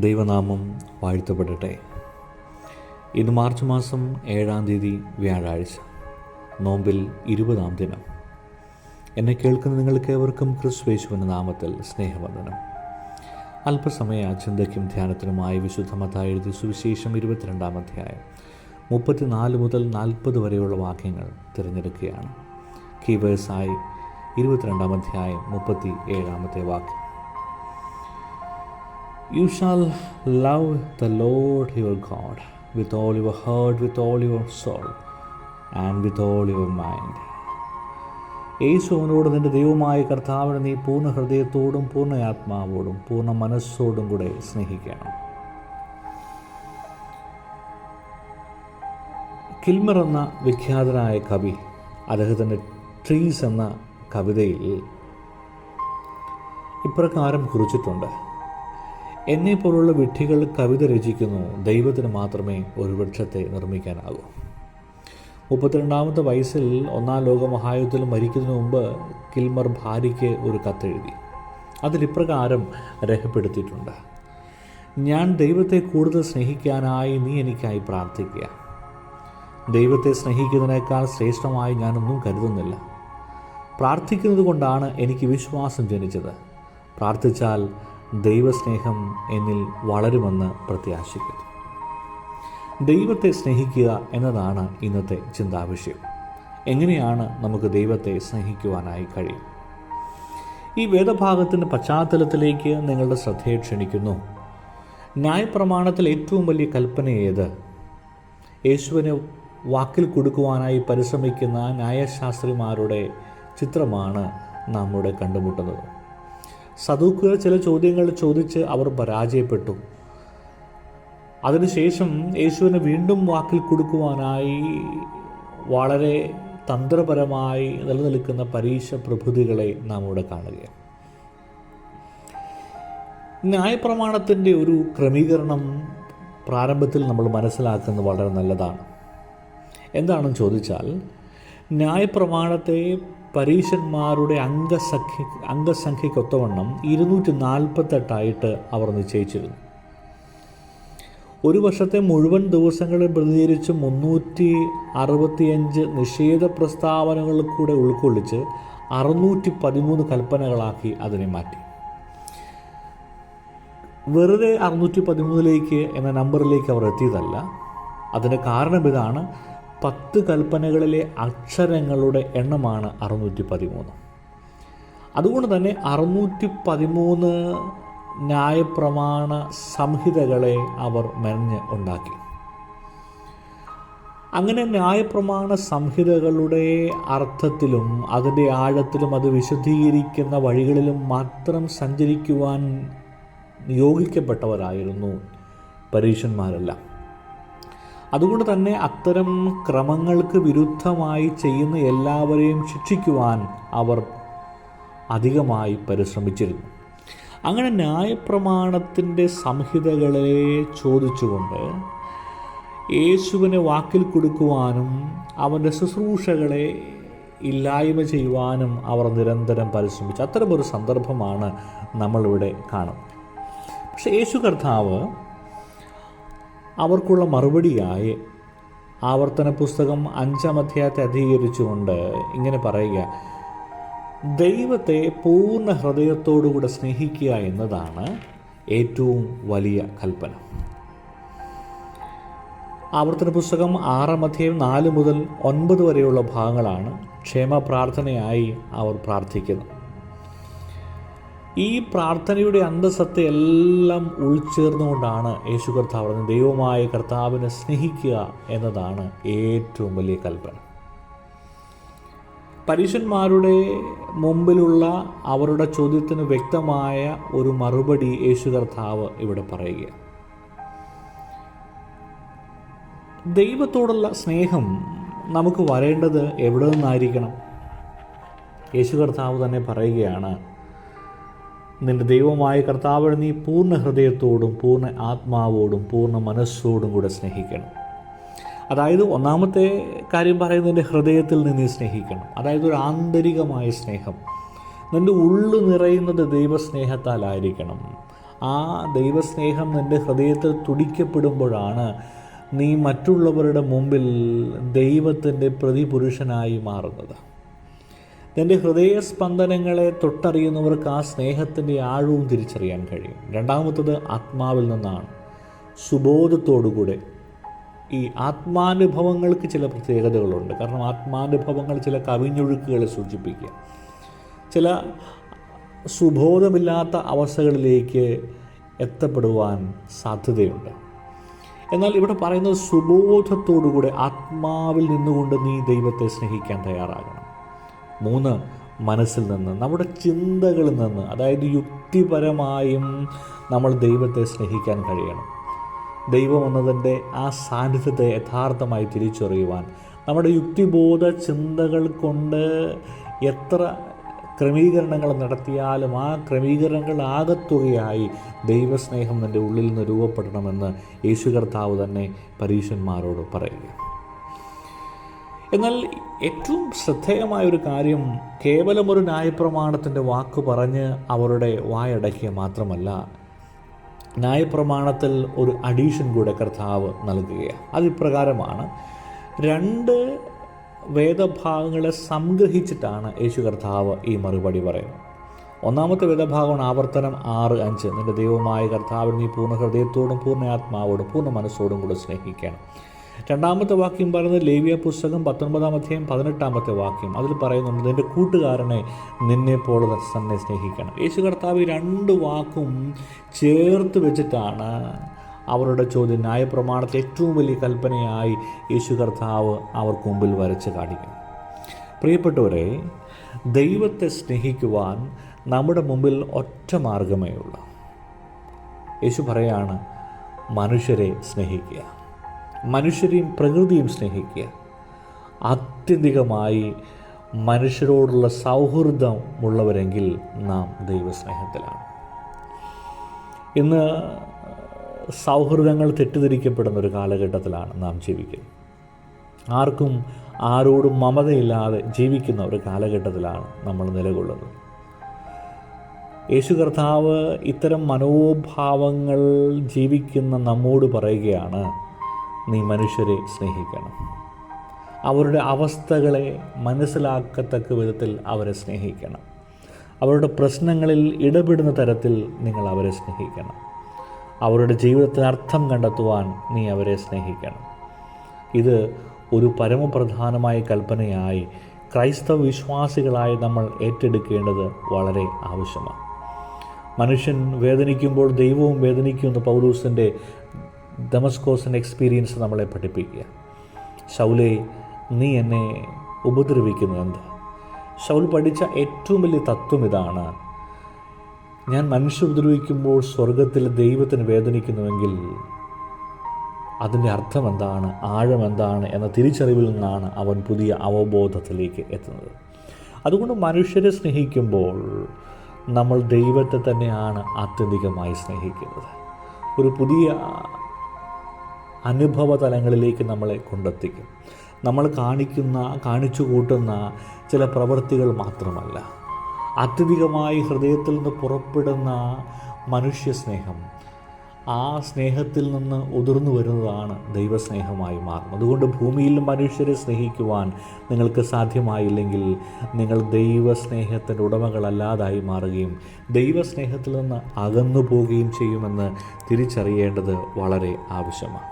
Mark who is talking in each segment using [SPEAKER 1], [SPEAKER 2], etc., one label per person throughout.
[SPEAKER 1] ദൈവനാമം വാഴ്ത്തപ്പെടട്ടെ. ഇന്ന് മാർച്ച് മാസം ഏഴാം തീയതി വ്യാഴാഴ്ച നോമ്പിൽ ഇരുപതാം ദിനം. എന്നെ കേൾക്കുന്ന നിങ്ങൾക്ക് ഏവർക്കും ക്രിസ്വേശുവിന്റെ നാമത്തിൽ സ്നേഹവന്ദനം. അല്പസമയ ചിന്തയ്ക്കും ധ്യാനത്തിനുമായി വിശുദ്ധമത്തായി എഴുതിയ സുവിശേഷം ഇരുപത്തിരണ്ടാം അധ്യായം മുപ്പത്തിനാല് മുതൽ നാൽപ്പത് വരെയുള്ള വാക്യങ്ങൾ തിരഞ്ഞെടുക്കുകയാണ്. കീവേഴ്സായി ഇരുപത്തിരണ്ടാം അധ്യായം മുപ്പത്തി ഏഴാമത്തെ വാക്യം. You shall love the Lord your God with all your heart, with all your soul and with all your mind Yeshu അവനോട് നിന്റെ ദൈവമായ കർത്താവിനെ നീ പൂർണ ഹൃദയത്തോടും പൂർണ ആത്മാവോടും പൂർണ മനസ്സോടും കൂടെ സ്നേഹിക്കണം. കിൽമർ എന്ന വിഖ്യാതനായ കവി അദ്ദേഹത്തിന്റെ ട്രീസ് എന്ന കവിതയിൽ ഇപ്രകാരം കുറിച്ചിട്ടുണ്ട്. എന്നെ പോലുള്ള വിഡ്ഢികൾ കവിത രചിക്കുന്നു. ദൈവത്തിന് മാത്രമേ ഒരു വൃക്ഷത്തെ നിർമ്മിക്കാനാകൂ. മുപ്പത്തിരണ്ടാമത്തെ വയസ്സിൽ ഒന്നാം ലോക മഹായുദ്ധത്തിൽ മരിക്കുന്നതിന് മുമ്പ് കിൽമർ ഭാര്യയ്ക്ക് ഒരു കത്തെഴുതി. അതിലിപ്രകാരം രേഖപ്പെടുത്തിയിട്ടുണ്ട്. ഞാൻ ദൈവത്തെ കൂടുതൽ സ്നേഹിക്കാനായി നീ എനിക്കായി പ്രാർത്ഥിക്കുക. ദൈവത്തെ സ്നേഹിക്കുന്നതിനേക്കാൾ ശ്രേഷ്ഠമായി ഞാനൊന്നും കരുതുന്നില്ല. പ്രാർത്ഥിക്കുന്നത് കൊണ്ടാണ് എനിക്ക് വിശ്വാസം ജനിച്ചത്. പ്രാർത്ഥിച്ചാൽ ദൈവസ്നേഹം എന്നിൽ വളരുമെന്ന് പ്രത്യാശിക്കുന്നു. ദൈവത്തെ സ്നേഹിക്കുക എന്നതാണ് ഇന്നത്തെ ചിന്താവിഷയം. എങ്ങനെയാണ് നമുക്ക് ദൈവത്തെ സ്നേഹിക്കുവാനായി കഴിയും ഈ വേദഭാഗത്തിന്റെ പശ്ചാത്തലത്തിലേക്ക് നിങ്ങളുടെ ശ്രദ്ധയെ ക്ഷണിക്കുന്നു. ന്യായപ്രമാണത്തിൽ ഏറ്റവും വലിയ കൽപ്പന ഏത്? യേശുവിനെ വാക്കിൽ കൊടുക്കുവാനായി പരിശ്രമിക്കുന്ന ന്യായശാസ്ത്രിമാരുടെ ചിത്രമാണ് നമ്മുടെ കണ്ടുമുട്ടുന്നത്. സദൂക്കുകൾ ചില ചോദ്യങ്ങൾ ചോദിച്ച് അവർ പരാജയപ്പെട്ടു. അതിനുശേഷം യേശുവിനെ വീണ്ടും വാക്കിൽ കൊടുക്കുവാനായി വളരെ തന്ത്രപരമായി നിലനിൽക്കുന്ന പരീക്ഷ പ്രഭുതികളെ നാം ഇവിടെ കാണുകയാണ്. ന്യായപ്രമാണത്തിന്റെ ഒരു ക്രമീകരണം പ്രാരംഭത്തിൽ നമ്മൾ മനസ്സിലാക്കുന്നത് വളരെ നല്ലതാണ്. എന്താണെന്ന് ചോദിച്ചാൽ ന്യായപ്രമാണത്തെ പരീശന്മാരുടെ അംഗസഖ്യ അംഗസംഖ്യക്കൊത്തവണ്ണം ഇരുന്നൂറ്റി നാൽപ്പത്തെട്ടായിട്ട് അവർ നിശ്ചയിച്ചിരുന്നു. ഒരു വർഷത്തെ മുഴുവൻ ദിവസങ്ങളെ പ്രതികരിച്ച് മുന്നൂറ്റി അറുപത്തിയഞ്ച് നിഷേധ പ്രസ്താവനകൾ കൂടെ ഉൾക്കൊള്ളിച്ച് അറുന്നൂറ്റി പതിമൂന്ന് കൽപ്പനകളാക്കി അതിനെ മാറ്റി. വെറുതെ അറുന്നൂറ്റി പതിമൂന്നിലേക്ക് എന്ന നമ്പറിലേക്ക് അവർ എത്തിയതല്ല. അതിന് കാരണം ഇതാണ്. പത്ത് കൽപ്പനകളിലെ അക്ഷരങ്ങളുടെ എണ്ണമാണ് അറുന്നൂറ്റി പതിമൂന്ന് അതുകൊണ്ട് തന്നെ അറുന്നൂറ്റി പതിമൂന്ന് ന്യായപ്രമാണ സംഹിതകളെ അവർ മെനഞ്ഞ് ഉണ്ടാക്കി. അങ്ങനെ ന്യായപ്രമാണ സംഹിതകളുടെ അർത്ഥത്തിലും അതിന്റെ ആഴത്തിലും അത് വിശദീകരിക്കുന്ന വഴികളിലും മാത്രം സഞ്ചരിക്കുവാൻ നിയോഗിക്കപ്പെട്ടവരായിരുന്നു പരീക്ഷന്മാരെല്ലാം. അതുകൊണ്ട് തന്നെ അത്തരം ക്രമങ്ങൾക്ക് വിരുദ്ധമായി ചെയ്യുന്ന എല്ലാവരെയും ശിക്ഷിക്കുവാൻ അവർ അധികമായി പരിശ്രമിച്ചിരുന്നു. അങ്ങനെ ന്യായപ്രമാണത്തിന്റെ സംഹിതകളെ ചോദിച്ചുകൊണ്ട് യേശുവിനെ വാക്കിൽ കൊടുക്കുവാനും അവന്റെ ശുശ്രൂഷകളെ ഇല്ലായ്മ ചെയ്യുവാനും അവർ നിരന്തരം പരിശ്രമിച്ചു. അത്തരമൊരു സന്ദർഭമാണ് നമ്മളിവിടെ കാണുന്നത്. പക്ഷേ യേശു കർത്താവ് അവർക്കുള്ള മറുപടിയായി ആവർത്തന പുസ്തകം അഞ്ചാം അധ്യായത്തെ അധികരിച്ചുകൊണ്ട് ഇങ്ങനെ പറയുക ദൈവത്തെ പൂർണ ഹൃദയത്തോടുകൂടെ സ്നേഹിക്കുക എന്നതാണ് ഏറ്റവും വലിയ കൽപ്പന. ആവർത്തന പുസ്തകം ആറാം അധ്യായം നാല് മുതൽ ഒൻപത് വരെയുള്ള ഭാഗങ്ങളാണ് ക്ഷേമ പ്രാർത്ഥനയായി അവർ പ്രാർത്ഥിക്കുന്നത്. ഈ പ്രാർത്ഥനയുടെ അന്തസ്സത്തെ എല്ലാം ഉൾച്ചേർന്നുകൊണ്ടാണ് യേശു കർത്താവ് പറഞ്ഞത് ദൈവമായ കർത്താവിനെ സ്നേഹിക്കുക എന്നതാണ് ഏറ്റവും വലിയ കൽപ്പന. പരീശന്മാരുടെ മുമ്പിലുള്ള അവരുടെ ചോദ്യത്തിന് വ്യക്തമായ ഒരു മറുപടി യേശു കർത്താവ് ഇവിടെ പറയുക ദൈവത്തോടുള്ള സ്നേഹം നമുക്ക് വരേണ്ടത് എവിടെ നിന്നായിരിക്കണം? യേശു കർത്താവ് തന്നെ പറയുകയാണ് നിന്റെ ദൈവമായ കർത്താവിനെ നീ പൂർണ ഹൃദയത്തോടും പൂർണ ആത്മാവോടും പൂർണ മനസ്സോടും കൂടെ സ്നേഹിക്കണം. അതായത് ഒന്നാമത്തെ കാര്യം പറയുന്നതിന്റെ ഹൃദയത്തിൽ നിന്ന് സ്നേഹിക്കണം. അതായത് ഒരു ആന്തരികമായ സ്നേഹം. നിന്റെ ഉള്ളു നിറയുന്നത് ദൈവസ്നേഹത്താലായിരിക്കണം. ആ ദൈവസ്നേഹം നിന്റെ ഹൃദയത്തിൽ തുടിക്കപ്പെടുമ്പോഴാണ് നീ മറ്റുള്ളവരുടെ മുമ്പിൽ ദൈവത്തിന്റെ പ്രതിപുരുഷനായി മാറുന്നത്. നിന്റെ ഹൃദയസ്പന്ദനങ്ങളെ തൊട്ടറിയുന്നവർക്ക് ആ സ്നേഹത്തിന്റെ ആഴവും തിരിച്ചറിയാൻ കഴിയും. രണ്ടാമത്തത് ആത്മാവിൽ നിന്നാണ്. സുബോധത്തോടുകൂടെ ഈ ആത്മാനുഭവങ്ങൾക്ക് ചില പ്രത്യേകതകളുണ്ട്. കാരണം ആത്മാനുഭവങ്ങൾ ചില കവിഞ്ഞൊഴുക്കുകളെ സൂചിപ്പിക്കുക. ചില സുബോധമില്ലാത്ത അവസ്ഥകളിലേക്ക് എത്തപ്പെടുവാൻ സാധ്യതയുണ്ട്. എന്നാൽ ഇവിടെ പറയുന്നത് സുബോധത്തോടുകൂടെ ആത്മാവിൽ നിന്നുകൊണ്ട് നീ ദൈവത്തെ സ്നേഹിക്കാൻ തയ്യാറാകണം. മൂന്ന് മനസ്സിൽ നിന്ന് നമ്മുടെ ചിന്തകളിൽ നിന്ന് അതായത് യുക്തിപരമായും നമ്മൾ ദൈവത്തെ സ്നേഹിക്കാൻ കഴിയണം. ദൈവം എന്നതിന്റെ ആ സാന്നിധ്യത്തെ യഥാർത്ഥമായി തിരിച്ചറിയുവാൻ നമ്മുടെ യുക്തിബോധ ചിന്തകൾ കൊണ്ട് എത്ര ക്രമീകരണങ്ങൾ നടത്തിയാലും ആ ക്രമീകരണങ്ങൾ ആകത്തുകയായി ദൈവസ്നേഹം എന്റെ ഉള്ളിൽ നിന്ന് രൂപപ്പെടണമെന്ന് യേശു കർത്താവ് തന്നെ പരീശന്മാരോട് പറയുക എന്നാൽ ഏറ്റവും ശ്രദ്ധേയമായ ഒരു കാര്യം കേവലം ഒരു ന്യായപ്രമാണത്തിന്റെ വാക്ക് പറഞ്ഞ് അവരുടെ വായടക്കിയ മാത്രമല്ല ന്യായപ്രമാണത്തിൽ ഒരു അഡീഷൻ കൂടെ കർത്താവ് നൽകുകയാണ്. അതിപ്രകാരമാണ് രണ്ട് വേദഭാഗങ്ങളെ സംഗ്രഹിച്ചിട്ടാണ് യേശു കർത്താവ് ഈ മറുപടി പറയുന്നത്. ഒന്നാമത്തെ വേദഭാഗമാണ് ആവർത്തനം ആറ് അഞ്ച്. നിന്റെ ദൈവമായ കർത്താവിനെ നീ പൂർണ ഹൃദയത്തോടും പൂർണ ആത്മാവോടും പൂർണ മനസ്സോടും കൂടെ സ്നേഹിക്കണം രണ്ടാമത്തെ വാക്യം പറയുന്നത് ലേവിയ പുസ്തകം പത്തൊൻപതാം അധ്യായം പതിനെട്ടാമത്തെ വാക്യം. അതിൽ പറയുന്നുണ്ട് നിന്റെ കൂട്ടുകാരനെ നിന്നെ പോലെ തന്നെ സ്നേഹിക്കണം. യേശു കർത്താവ് രണ്ട് വാക്കും ചേർത്ത് വെച്ചിട്ടാണ് അവരുടെ ചോദ്യം ന്യായപ്രമാണത്തെ ഏറ്റവും വലിയ കൽപ്പനയായി യേശു കർത്താവ് അവർക്ക് മുമ്പിൽ വരച്ച് കാണിക്കും പ്രിയപ്പെട്ടവരെ ദൈവത്തെ സ്നേഹിക്കുവാൻ നമ്മുടെ മുമ്പിൽ ഒറ്റ മാർഗമേ ഉള്ളൂ. യേശു പറയാണ് മനുഷ്യരെ സ്നേഹിക്കുക. മനുഷ്യരെയും പ്രകൃതിയും സ്നേഹിക്കുക. ആത്യന്തികമായി മനുഷ്യരോടുള്ള സൗഹൃദമുള്ളവരെങ്കിൽ നാം ദൈവസ്നേഹത്തിലാണ്. ഇന്ന് സൗഹൃദങ്ങൾ തെറ്റിദ്ധരിക്കപ്പെടുന്ന ഒരു കാലഘട്ടത്തിലാണ് നാം ജീവിക്കുന്നത്. ആർക്കും ആരോടും മമതയില്ലാതെ ജീവിക്കുന്ന ഒരു കാലഘട്ടത്തിലാണ് നമ്മൾ നിലകൊള്ളുന്നത്. യേശു കർത്താവ് ഇത്തരം മനോഭാവങ്ങൾ ജീവിക്കുന്ന നമ്മോട് പറയുകയാണ് നീ മനുഷ്യരെ സ്നേഹിക്കണം. അവരുടെ അവസ്ഥകളെ മനസ്സിലാക്കത്തക്ക വിധത്തിൽ അവരെ സ്നേഹിക്കണം. അവരുടെ പ്രശ്നങ്ങളിൽ ഇടപെടുന്ന തരത്തിൽ നിങ്ങൾ അവരെ സ്നേഹിക്കണം. അവരുടെ ജീവിതത്തിന് അർത്ഥം കണ്ടെത്തുവാൻ നീ അവരെ സ്നേഹിക്കണം. ഇത് ഒരു പരമപ്രധാനമായ കൽപ്പനയായി ക്രൈസ്തവ വിശ്വാസികളായി നമ്മൾ ഏറ്റെടുക്കേണ്ടത് വളരെ ആവശ്യമാണ്. മനുഷ്യൻ വേദനിക്കുമ്പോൾ ദൈവവും വേദനിക്കുമെന്ന് പൗലൂസിന്റെ ഡെമസ്കോസിന്റെ എക്സ്പീരിയൻസ് നമ്മളെ പഠിപ്പിക്കുക. ശൗലെ നീ എന്നെ ഉപദ്രവിക്കുന്നത് എന്ത്? ശൗൽ പഠിച്ച ഏറ്റവും വലിയ തത്വം ഇതാണ്. ഞാൻ മനുഷ്യ ഉപദ്രവിക്കുമ്പോൾ സ്വർഗത്തിൽ ദൈവത്തിന് വേദനിക്കുന്നുവെങ്കിൽ അതിന്റെ അർത്ഥം എന്താണ് ആഴം എന്താണ് എന്ന തിരിച്ചറിവിൽ നിന്നാണ് അവൻ പുതിയ അവബോധത്തിലേക്ക് എത്തുന്നത്. അതുകൊണ്ട് മനുഷ്യരെ സ്നേഹിക്കുമ്പോൾ നമ്മൾ ദൈവത്തെ തന്നെയാണ് ആത്യന്തികമായി സ്നേഹിക്കുന്നത്. ഒരു പുതിയ അനുഭവ തലങ്ങളിലേക്ക് നമ്മളെ കൊണ്ടെത്തിക്കും. നമ്മൾ കാണിക്കുന്ന കാണിച്ചു കൂട്ടുന്ന ചില പ്രവൃത്തികൾ മാത്രമല്ല. അത്യധികമായി ഹൃദയത്തിൽ നിന്ന് പുറപ്പെടുന്ന മനുഷ്യ സ്നേഹം ആ സ്നേഹത്തിൽ നിന്ന് ഉതിർന്നു വരുന്നതാണ് ദൈവസ്നേഹമായി മാറുന്നത്. അതുകൊണ്ട് ഭൂമിയിൽ മനുഷ്യരെ സ്നേഹിക്കുവാൻ നിങ്ങൾക്ക് സാധ്യമായില്ലെങ്കിൽ നിങ്ങൾ ദൈവസ്നേഹത്തിന്റെ ഉടമകളല്ലാതായി മാറുകയും ദൈവസ്നേഹത്തിൽ നിന്ന് അകന്നു പോവുകയും ചെയ്യുമെന്ന് തിരിച്ചറിയേണ്ടത് വളരെ ആവശ്യമാണ്.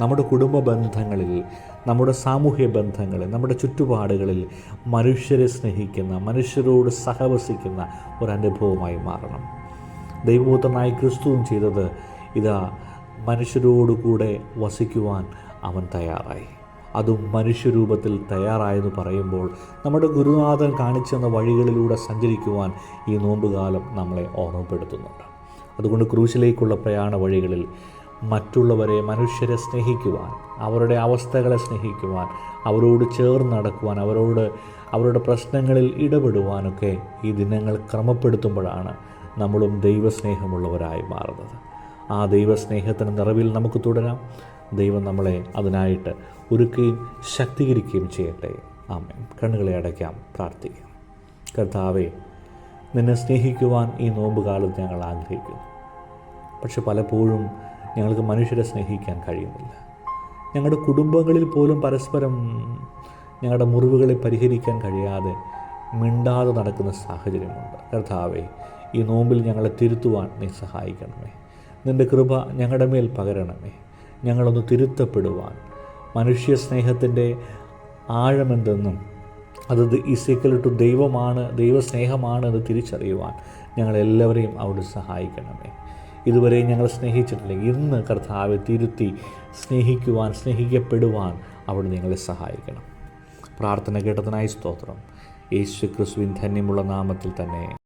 [SPEAKER 1] നമ്മുടെ കുടുംബ ബന്ധങ്ങളിൽ നമ്മുടെ സാമൂഹ്യ ബന്ധങ്ങളിൽ നമ്മുടെ ചുറ്റുപാടുകളിൽ മനുഷ്യരെ സ്നേഹിക്കുന്ന മനുഷ്യരോട് സഹവസിക്കുന്ന ഒരനുഭവമായി മാറണം. ദൈവപൂത്രനായി ക്രിസ്തുവും ചെയ്തത് ഇതാ മനുഷ്യരോടുകൂടെ വസിക്കുവാൻ അവൻ തയ്യാറായി. അതും മനുഷ്യരൂപത്തിൽ തയ്യാറായെന്ന് പറയുമ്പോൾ നമ്മുടെ ഗുരുനാഥൻ കാണിച്ചെന്ന വഴികളിലൂടെ സഞ്ചരിക്കുവാൻ ഈ നോമ്പുകാലം നമ്മളെ ഓർമ്മപ്പെടുത്തുന്നുണ്ട്. അതുകൊണ്ട് ക്രൂശിലേക്കുള്ള പ്രയാണ വഴികളിൽ മറ്റുള്ളവരെ മനുഷ്യരെ സ്നേഹിക്കുവാൻ അവരുടെ അവസ്ഥകളെ സ്നേഹിക്കുവാൻ അവരോട് ചേർന്ന് നടക്കുവാൻ അവരോട് അവരുടെ പ്രശ്നങ്ങളിൽ ഇടപെടുവാനൊക്കെ ഈ ദിനങ്ങൾ ക്രമപ്പെടുത്തുമ്പോഴാണ് നമ്മളും ദൈവസ്നേഹമുള്ളവരായി മാറുന്നത്. ആ ദൈവസ്നേഹത്തിന് നിറവിൽ നമുക്ക് തുടരാം. ദൈവം നമ്മളെ അതിനായിട്ട് ഒരുക്കുകയും ശക്തീകരിക്കുകയും ചെയ്യട്ടെ. ആമേൻ. കണ്ണുകളെ അടയ്ക്കാം പ്രാർത്ഥിക്കാം. കർത്താവെ നിന്നെ സ്നേഹിക്കുവാൻ ഈ നോമ്പുകാലത്ത് ഞങ്ങൾ ആഗ്രഹിക്കുന്നു. പക്ഷെ പലപ്പോഴും ഞങ്ങൾക്ക് മനുഷ്യരെ സ്നേഹിക്കാൻ കഴിയുന്നില്ല. ഞങ്ങളുടെ കുടുംബങ്ങളിൽ പോലും പരസ്പരം ഞങ്ങളുടെ മുറിവുകളെ പരിഹരിക്കാൻ കഴിയാതെ മിണ്ടാതെ നടക്കുന്ന സാഹചര്യമുണ്ട്. കർത്താവേ ഈ നോമ്പിൽ ഞങ്ങളെ തിരുത്തുവാൻ നീ സഹായിക്കണമേ. നിന്റെ കൃപ ഞങ്ങളുടെ മേൽ പകരണമേ. ഞങ്ങളൊന്ന് തിരുത്തപ്പെടുവാൻ. മനുഷ്യ സ്നേഹത്തിന്റെ ആഴമെന്തെന്നും അത് ഈസിക്കൽ ടു ദൈവമാണ് ദൈവസ്നേഹമാണ് എന്ന് തിരിച്ചറിയുവാൻ ഞങ്ങളെല്ലാവരെയും അവിടെ സഹായിക്കണമേ. ഇതുവരെ ഞങ്ങൾ സ്നേഹിച്ചിട്ടില്ലെങ്കിൽ ഇന്ന് കർത്താവെ തിരുത്തി സ്നേഹിക്കുവാൻ സ്നേഹിക്കപ്പെടുവാൻ അവിടെ നിങ്ങളെ സഹായിക്കണം. പ്രാർത്ഥന കേട്ടതിനായി സ്തോത്രം. യേശു ക്രിസ്തുവിൻ ധന്യമുള്ള നാമത്തിൽ തന്നെ